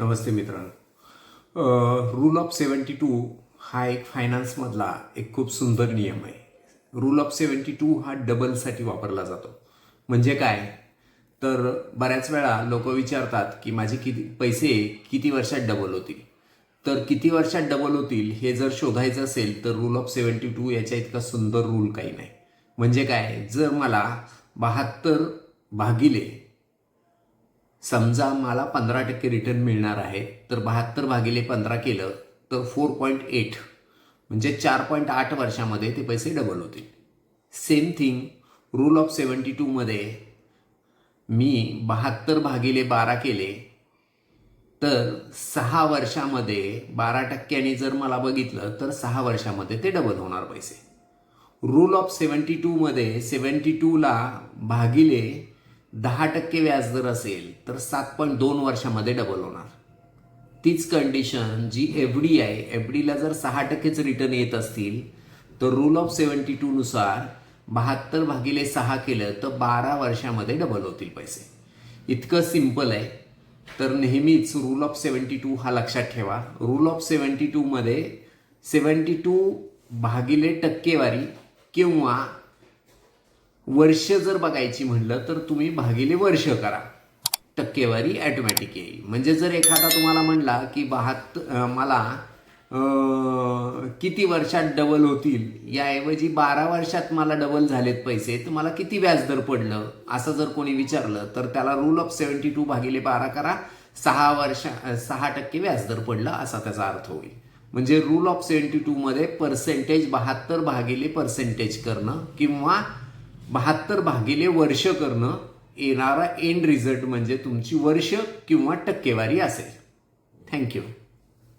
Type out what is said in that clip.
नमस्ते मित्रांनो. Rule of seventy two हा एक फायनान्समधला एक खूप सुंदर नियम आहे. रूल ऑफ सेवन्टी टू हा डबलसाठी वापरला जातो. म्हणजे काय? तर बऱ्याच वेळा लोक विचारतात की माझे किती पैसे किती वर्षात डबल होतील? तर किती वर्षात डबल होतील हे जर शोधायचं असेल तर रूल ऑफ सेवन्टी टू याच्या इतका सुंदर रूल काही नाही. म्हणजे काय? जर मला बहात्तर भागिले समजा मला पंधरा टक्के रिटर्न मिळणार आहे तर बहात्तर भागिले पंधरा केलं तर फोर पॉईंट एट म्हणजे चार पॉईंट आठ वर्षामध्ये ते पैसे डबल होतील. Same thing rule of seventy टूमध्ये मी बहात्तर भागिले बारा केले तर सहा वर्षामध्ये बारा टक्क्यांनी जर मला बघितलं तर सहा वर्षामध्ये ते डबल होणार पैसे. रूल ऑफ सेवन्टी टूमध्ये सेवन्टी टूला भागिले दहा टक्के व्याजदर असेल तर सात पॉईंट दोन वर्षामध्ये डबल होणार. तीच कंडिशन जी एफ डी आहे एफ डीला जर सहा टक्केच रिटर्न येत असतील तर रूल ऑफ सेवन्टी टूनुसार बहात्तर भागिले सहा केलं तर बारा वर्षामध्ये डबल होतील पैसे. इतकं सिंपल आहे. तर नेहमीच रूल ऑफ सेवन्टी टू हा लक्षात ठेवा. रूल ऑफ सेवन्टी टूमध्ये सेवन्टी टू भागिले टक्केवारी किंवा वर्ष जर बघायची म्हणलं तर तुम्ही भागिले वर्ष करा. टक्केवारी ॲटोमॅटिक येईल. म्हणजे जर एखादा तुम्हाला म्हणला की बहात्तर मला किती वर्षात डबल होतील? याऐवजी बारा वर्षात मला डबल झालेत पैसे तर मला किती व्याजदर पडलं? असं जर कोणी विचारलं तर त्याला रूल ऑफ सेवन्टी टू भागिले बारा करा. सहा वर्षा सहा टक्के व्याजदर पडलं असा त्याचा अर्थ होईल. म्हणजे रूल ऑफ सेवन्टी टूमध्ये पर्सेंटेज बहात्तर भागिले पर्सेंटेज करणं किंवा बहात्तर भागिले वर्ष करणं येणारा एंड रिझल्ट म्हणजे तुमची वर्ष किंवा टक्केवारी असेल. थँक्यू